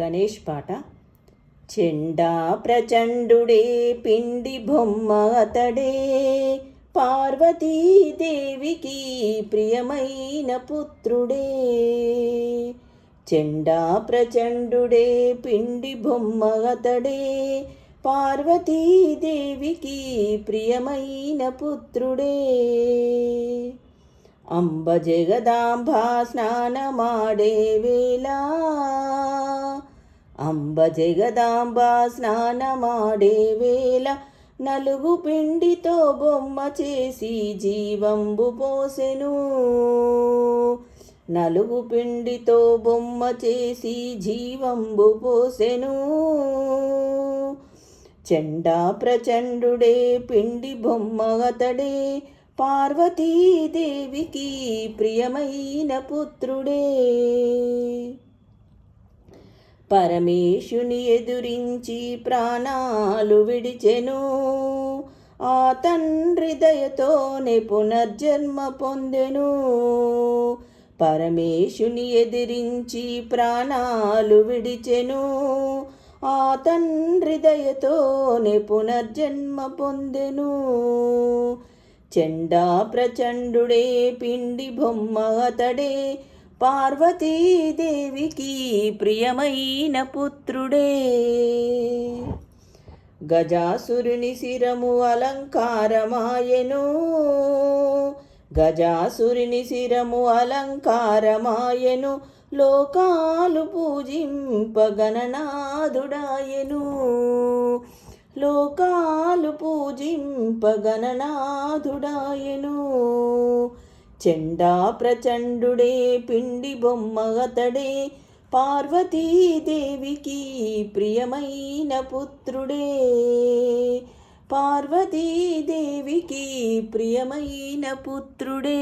గణేష్ పాట. చెండా ప్రచండుడే పిండి బొమ్మ అతడే. పార్వతీదేవికి ప్రియమైన పుత్రుడే. చెండా ప్రచండుడే పిండి బొమ్మ అతడే. పార్వతీదేవికి ప్రియమైన పుత్రుడే. అంబ జగదాంబ స్నానమాడే వేళ అంబ జగదాంబ స్నానమాడే వేళ నలుగు పిండితో బొమ్మ చేసి జీవంబు పోసెను. నలుగు పిండితో బొమ్మ చేసి జీవంబు పోసెను. చెండా ప్రచండుడే పిండి బొమ్మ అతడే పార్వతీదేవికి ప్రియమైన పుత్రుడే. పరమేశుని ఎదురించి ప్రాణాలు విడిచెను. ఆ తండ్రి దయతోనే పునర్జన్మ పొందెను. పరమేశుని ఎదిరించి ప్రాణాలు విడిచెను. ఆ తండ్రి దయతోనే పునర్జన్మ పొందెను. చెండా ప్రచండుడే పిండి బొమ్మ అతడే పార్వతీదేవికి ప్రియమైన పుత్రుడే. గజాసురుని శిరము అలంకారమాయెను. గజాసురుని శిరము అలంకారమాయెను. లోకాలు పూజింపగణనాథుడాయెను లోకాలు పూజింపగణనాథుడాయెను చెండా ప్రచండుడే పిండి బొమ్మ అతడే పార్వతీదేవికి ప్రియమైన పుత్రుడే పార్వతీదేవికి ప్రియమైన పుత్రుడే